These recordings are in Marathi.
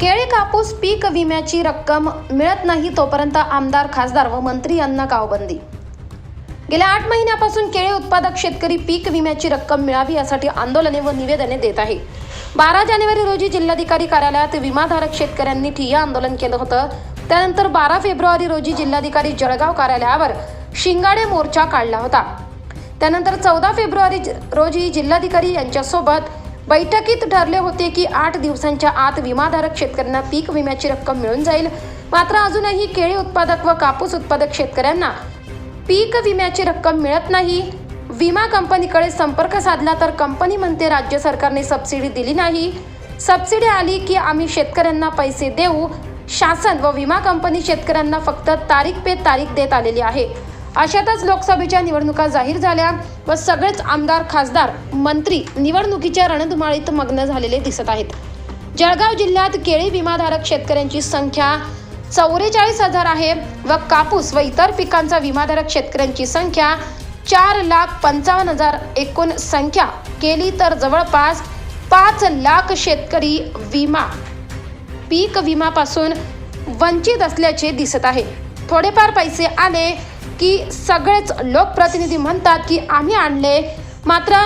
केळी कापूस पीक विम्याची रक्कम मिळत नाही तोपर्यंत आमदार खासदार व मंत्री यांना गावबंदी गेल्या आठ महिन्यापासून केळी उत्पादक शेतकरी पीक विम्याची रक्कम मिळावी यासाठी आंदोलने व निवेदने देत आहे. बारा जानेवारी रोजी जिल्हाधिकारी कार्यालयात विमाधारक शेतकऱ्यांनी ठिय्या आंदोलन केलं होतं. त्यानंतर बारा फेब्रुवारी रोजी जिल्हाधिकारी जळगाव कार्यालयावर शिंगाडे मोर्चा काढला होता. त्यानंतर चौदा फेब्रुवारी रोजी जिल्हाधिकारी यांच्यासोबत बैठकीत ठरले होते की आठ दिवसांच्या आत विमाधारक शेतकऱ्यांना पीक विम्याची रक्कम मिळून जाईल. मात्र अजूनही केळी उत्पादक व कापूस उत्पादक शेतकऱ्यांना पीक विम्याची रक्कम मिळत नाही. विमा कंपनीकडे संपर्क साधला तर कंपनी म्हणते राज्य सरकारने सबसिडी दिली नाही. सबसिडी आली की आम्ही शेतकऱ्यांना पैसे देऊ. शासन व विमा कंपनी शेतकऱ्यांना फक्त तारीख पे तारीख देत आलेली आहे. अशातच लोकसभेच्या निवडणुका जाहीर झाल्या व सगळेच आमदार खासदार मंत्री निवडणुकीच्या रणधुमाळीत मग्न झालेले दिसत आहेत. जळगाव जिल्ह्यात केळी विमाधारक शेतकऱ्यांची संख्या चौवेचाळीस हजार आहे व कापूस व इतर पिकांचा विमाधारक शेतकऱ्यांची संख्या चार लाख पंचावन्न हजार एकूण संख्या केली तर जवळपास पाच लाख शेतकरी विमा पीक विमापासून वंचित असल्याचे दिसत आहे. थोडेफार पैसे आले की सगळेच लोकप्रतिनिधी म्हणतात की आम्ही आणले. मात्र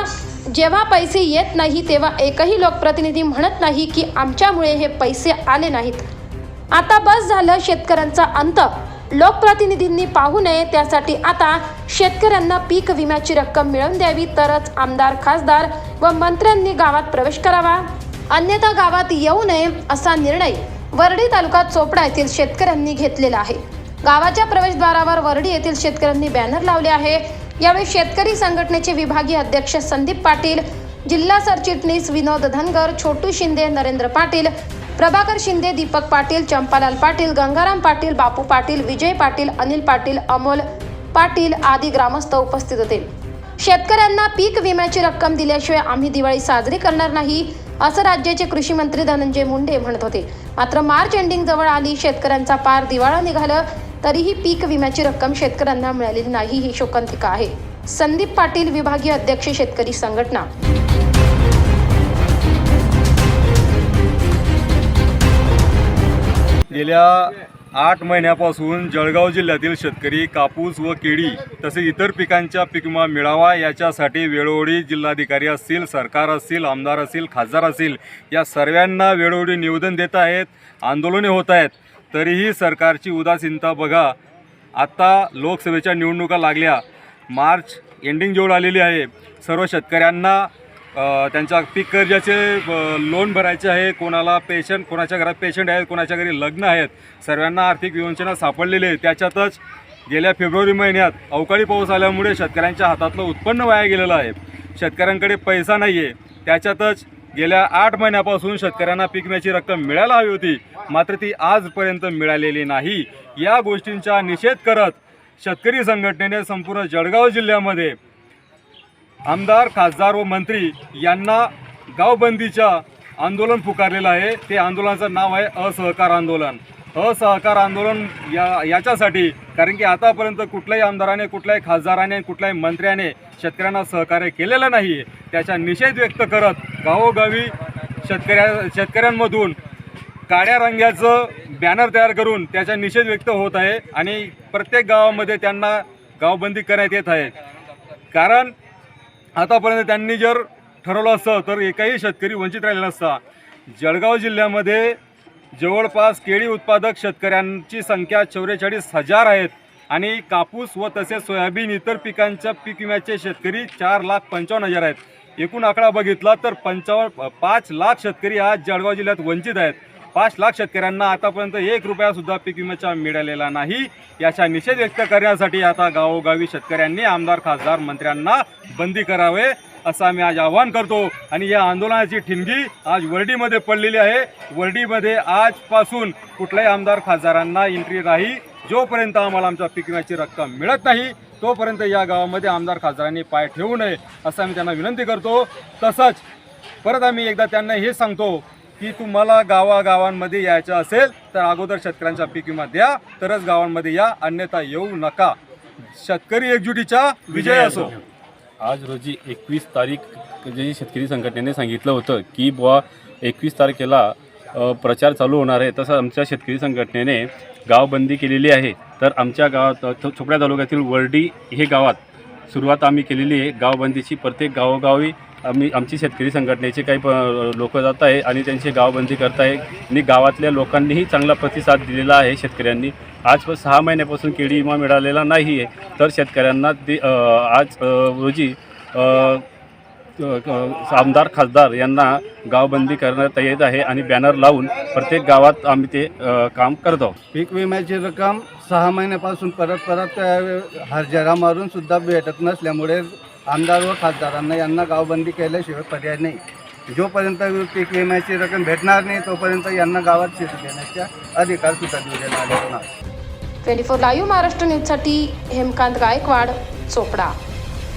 जेव्हा पैसे येत नाही तेव्हा एकही लोकप्रतिनिधी म्हणत नाही की आमच्यामुळे हे पैसे आले नाहीत. आता बस झालं शेतकऱ्यांचा अंत. लोकप्रतिनिधींनी पाहू नये त्यासाठी आता शेतकऱ्यांना पीक विम्याची रक्कम मिळवून द्यावी तरच आमदार खासदार व मंत्र्यांनी गावात प्रवेश करावा. अन्यथा गावात येऊ नये असा निर्णय वर्डी तालुका चोपडा येथील शेतकऱ्यांनी घेतलेला आहे. गावाच्या प्रवेशद्वारावर वर्डी येथील शेतकऱ्यांनी बॅनर लावले आहे. यावेळी शेतकरी संघटनेचे विभागीय अध्यक्ष संदीप पाटील जिल्हा सरचिटणीस विनोद धनगर छोटू शिंदे नरेंद्र पाटील प्रभाकर शिंदे दीपक पाटील चंपालाल पाटील गंगाराम पाटील बापू पाटील विजय पाटील अनिल पाटील अमोल पाटील आदी ग्रामस्थ उपस्थित होते. शेतकऱ्यांना पीक विम्याची रक्कम दिल्याशिवाय आम्ही दिवाळी साजरी करणार नाही असं राज्याचे कृषी मंत्री धनंजय मुंडे म्हणत होते. मात्र मार्च एंडिंग जवळ आली शेतकऱ्यांचा पार दिवाळा निघालं. तरीही पीक विम्याची रक्कम शेतकऱ्यांना मिळालेली नाही ही शोकांतिका आहे. संदीप पाटील विभागीय अध्यक्ष शेतकरी संघटना. गेल्या आठ महिन्यापासून जळगाव जिल्ह्यातील शेतकरी कापूस व केळी तसेच इतर पिकांच्या पीक विमा मिळावा याच्यासाठी वेळोवेळी जिल्हाधिकारी असतील सरकार असतील आमदार असतील खासदार असतील या सर्वांना वेळोवेळी निवेदन देत आहेत आंदोलने होत आहेत. तरीही सरकारची उदासीनता बघा. आत्ता लोकसभेच्या निवडणुका लागल्या. मार्च एंडिंग जवळ आलेली आहे सर्व शेतकऱ्यांना त्यांच्या पीक कर्जाचे लोन भरायचे आहे. कोणाला पेशंट कोणाच्या घरात पेशंट आहेत कोणाच्या घरी लग्न आहेत सर्वांना आर्थिक विवंचना सापडलेली आहे. त्याच्यातच गेल्या फेब्रुवारी महिन्यात अवकाळी पाऊस आल्यामुळे शेतकऱ्यांच्या हातातलं उत्पन्न वाया गेलेलं आहे. शेतकऱ्यांकडे पैसा नाही आहे त्याच्यातच गेल्या आठ महिन्यापासून शेतकऱ्यांना पीक विम्याची रक्कम मिळायला हवी होती. मात्र ती आजपर्यंत मिळालेली नाही. या गोष्टींचा निषेध करत शेतकरी संघटनेने संपूर्ण जळगाव जिल्ह्यामध्ये आमदार खासदार व मंत्री यांना गावबंदीच्या आंदोलन पुकारलेलं आहे. ते आंदोलनाचं नाव आहे असहकार आंदोलन. असहकार आंदोलन या याच्यासाठी कारण की आतापर्यंत कुठल्याही आमदाराने कुठल्याही खासदाराने कुठल्याही मंत्र्याने शेतकऱ्यांना सहकार्य केलेलं नाही. त्याचा निषेध व्यक्त करत गावोगावी शेतकऱ्या शेतकऱ्यांमधून काळ्या रंगाचं बॅनर तयार करून त्याचा निषेध व्यक्त होत आहे आणि प्रत्येक गावामध्ये त्यांना गावबंदी करण्यात येत आहे. कारण आतापर्यंत त्यांनी जर ठरवलं असतं तर एकही शेतकरी वंचित राहिला नसता. जळगाव जिल्ह्यामध्ये जवळपास केळी उत्पादक शेतकऱ्यांची संख्या चौवेचाळीस हजार आहेत आणि कापूस व तसेच सोयाबीन इतर पिकांच्या पीक विम्याचे शेतकरी चार लाख पंचावन्न हजार आहेत. एकूण आकडा बघितला तर पंचावन्न पाच लाख शेतकरी आज जळगाव जिल्ह्यात वंचित आहेत. पाच लाख शेतकऱ्यांना आतापर्यंत एक रुपयासुद्धा पीक विम्याचा मिळालेला नाही. याचा निषेध व्यक्त करण्यासाठी आता गावोगावी शेतकऱ्यांनी आमदार खासदार मंत्र्यांना बंदी करावे असं आम्ही आज आवाहन करतो. आणि या आंदोलनाची ठिणगी आज वर्डीमध्ये पडलेली आहे. वर्डीमध्ये आजपासून कुठल्याही आमदार खासदारांना एंट्री नाही. जोपर्यंत आम्हाला आमच्या पीक विम्याची रक्कम मिळत नाही तोपर्यंत या गावामध्ये आमदार खासदारांनी पाय ठेवू नये असं आम्ही त्यांना विनंती करतो. तसंच परत आम्ही एकदा त्यांना हे सांगतो की तुम्हाला गावागावांमध्ये यायचं असेल तर अगोदर शेतकऱ्यांचा पीक विमा द्या तरच गावांमध्ये या अन्यथा येऊ नका. शेतकरी एकजुटीचा विजय असो. आज रोजी एकवीस तारीख जे शेतकरी संघटनेने सांगितलं होतं की बुवा एकवीस तारखेला प्रचार चालू होणार आहे. तसं आमच्या शेतकरी संघटनेने गावबंदी केलेली आहे. तर आमच्या गावात चोपड्या तालुक्यातील वर्डी हे गावात सुरुवात आम्ही केलेली आहे. गावबंदीची प्रत्येक गावोगावी आम्ही आमची शेतकरी संघटनेचे काही प लोक जात आहे आणि त्यांची गावबंदी करत आहे. आणि गावातल्या लोकांनीही चांगला प्रतिसाद दिलेला आहे शेतकऱ्यांनी. आज पण सहा महिन्यापासून केळी विमा मिळालेला नाही आहे. तर शेतकऱ्यांना ते आज रोजी आमदार खासदार यांना गावबंदी करण्यात येत आहे आणि बॅनर लावून प्रत्येक गावात आम्ही ते काम करत आहोत. पीक विम्याची रक्कम सहा महिन्यापासून परत परत हरजरा मारून सुद्धा भेटत नसल्यामुळे आमदार व खासदारांना यांना गावबंदी केल्याशिवाय पर्याय नाही. जोपर्यंत पीक विम्याची रक्कम भेटणार नाही तोपर्यंत यांना गावात शेती देण्याचा अधिकार सुद्धा दिलेला आलेला नाही. ट्वेंटी फोर लाईव्ह महाराष्ट्र न्यूजसाठी हेमकांत गायकवाड चोपडा.